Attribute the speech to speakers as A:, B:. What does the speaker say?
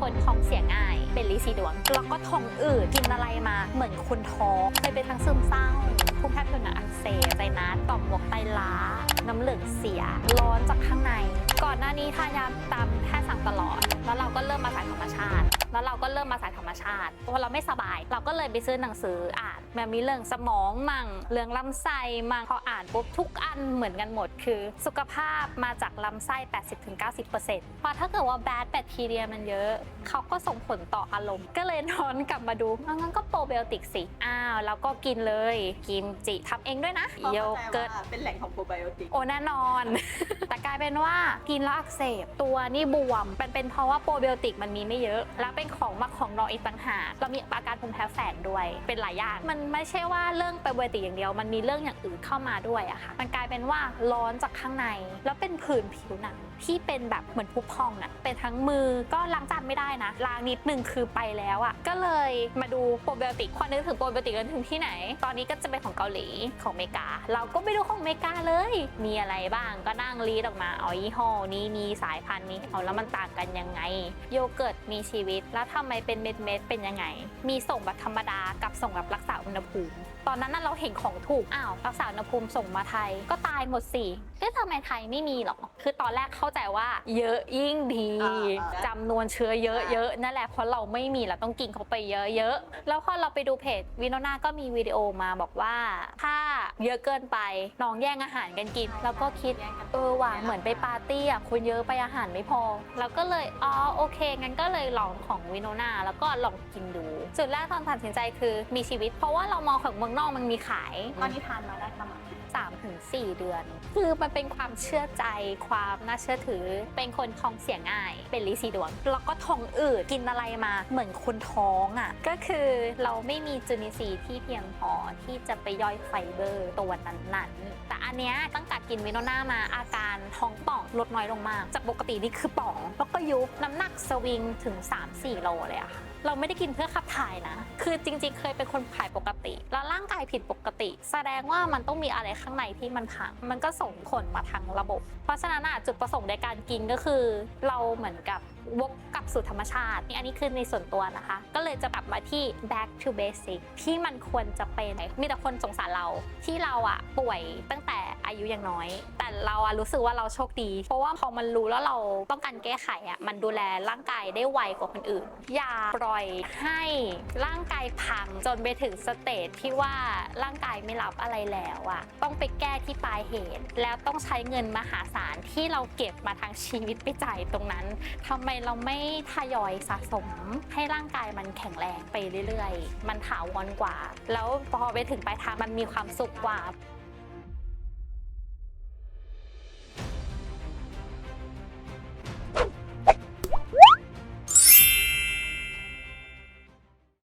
A: คนท้องเสียง่าย เป็นลิซีดวง แล้วก็ท้องอืดกินอะไรมาเหมือนคนท้องเคยเป็นทั้งซึมเศร้าภูมิแพ้ผิวหนังอักเสบไซนัสต่อมหมวกไตล้า น้ำเหลืองเสีย ร้อนจากข้างใน ก่อนหน้านี้ทานยาตามแพทย์สั่งตลอด แล้วเราก็เริ่มมาสายธรรมชาติ แล้วเราก็เริ่มมาสายธรรมชาติพอเราไม่สบาย เราก็เลยไปซื้อหนังสืออ่านแบบมีเรื่องสมองมั่งเรื่องลำไส้มั่งพออ่านปุ๊บทุกอันเหมือนกันหมด คือสุขภาพมาจากลำไส้ 80-90%เพราะถ้าเกิดว่าแบดแบคทีเรียมันเยอะเขาก็ส่งผลต่ออารมณ์ ก็เลยนอนกลับมาดูเอางั้นก็โปรไบโอติกสิอ้าวแล้วก็กินเลยกิมจิทำเองด้วยนะ
B: เพราะ
A: โย
B: เข้าใจ
A: เกิร์ต
B: ว่าเป็นแหล่งของโปรไบโอติก
A: โอ้แน่นอน แต่กลายเป็นว่ากินแล้วอักเสบตัวนี่บวมเป็นเป็นเพราะว่าโปรไบโอติกมันมีไม่เยอะแล้วเป็นของมาของเราอีกต่างหากเรามีอาการภูมิแพ้แฝงด้วย เป็นหลายอย่าง มันไม่ใช่ว่าเรื่องโปรไบติอย่างเดียว มันมีเรื่องอย่างอื่นเข้ามาด้วยอะค่ะ มันกลายเป็นว่าร้อนจากข้างใน แล้วเป็นผื่นผิวหนังที่เป็นแบบเหมือนพุพองอะเป็นทั้งมือก็ล้างจานไม่ได้นะล้างนิดนึงคือไปแล้วอะก็เลยมาดูโปรไบโอติกพอนึกถึงโปรไบโอติกกันถึงที่ไหน ตอนนี้ก็จะเป็นของเกาหลีของอเมริกา เราก็ไปดูของอเมริกาเลย มีอะไรบ้างก็นั่งรีดออกมาเอยี่ห้อนี้มีสายพันธุ์นี้เอาแล้วมันต่างกันยังไง โยเกิร์ตมีชีวิตแล้วทำไมเป็นเม็ดเม็ดๆเป็นยังไง มีส่งแบบธรรมดากับส่งแบบรักษ อุณหภูมิ ตอนนั้นน่ะเราเห็นของถูก อ้าวรักษาอุณหภูมิส่งมาไทย ก็ตายหมดสิเอ๊ะทำไมไทยไม่มีหรอ คือตอนแรกเข้าใจว่า เยอะยิ่งดี
B: อ่า
A: จำนวนเชื้อเยอะๆนั่นแหละเพราะเราไม่มีเราต้องกินเข้าไปเยอะๆแล้วพอเราไปดูเพจวิโนนาก็มีวิดีโอมาบอกว่า ถ้าเยอะเกินไปน้องแย่งอาหารกันกิน แล้วก็คิด เออว่ะเหมือนไปปาร์ตี้อะคนเยอะไปอาหารไม่พอ แล้วก็เลยอ๋อโอเค งั้นก็เลยลองของวิโนนาแล้วก็ลองกินดู จุดแรกตอนตัดสินใจคือมีชีวิตเพราะว่าเรามองของเมืองนอกมันมีขาย
B: ตอนนี้ทานมาได้ประมาณ
A: 3ถึง4เดือน คือมันเป็นความเชื่อใจความน่าเชื่อถือ เป็นคนท้องเสียง่าย เป็นลิซีดวงแล้วก็ท้องอืดกินอะไรมาเหมือนคนท้องอะก็คือเราไม่มีจุลินทรีย์ที่เพียงพอที่จะไปย่อยไฟเบอร์ตัวนั้นๆแต่ อันเนี้ยตั้งแต่กินวิโนนามาอาการท้องป่องลดน้อยลงมาก จากปกตินี่คือป่อง แล้วก็ยุบน้ำหนักสวิงถึง 3-4 โลเลยอะค่ะเราไม่ได้กินเพื่อขับถ่ายนะ คือจริง ๆ เคยเป็นคนถ่ายปกติ แล้วร่างกายผิดปกติ แสดงว่ามันต้องมีอะไรข้างในที่มันพัง มันก็ส่งผลมาทางระบบ เพราะฉะนั้นจุดประสงค์ในการกินก็คือ เราเหมือนกับวกกลับสู่ธรรมชาตินี่อันนี้คือในส่วนตัวนะคะ ก็เลยจะกลับมาที่ back to basic ที่มันควรจะเป็นมีแต่คนสงสารเราที่เราอะป่วยตั้งแต่ อายุยังน้อย แต่เราอะรู้สึกว่าเราโชคดี เพราะว่าพอมันรู้แล้วเราต้องการแก้ไขอะมันดูแลร่างกายได้ไวกว่าคนอื่น อย่าปล่อยให้ร่างกายพังจนไปถึงสเตจที่ว่าร่างกายไม่รับอะไรแล้วอะต้องไปแก้ที่ปลายเหตุ แล้วต้องใช้เงินมหาศาลที่เราเก็บมาทางชีวิตไปจ่ายตรงนั้นทำไมเราไม่ทยอยสะสม ให้ร่างกายมันแข็งแรงไปเรื่อยๆ มันถาวรกว่า แล้วพอไปถึงปลายทางมันมีความสุขกว่า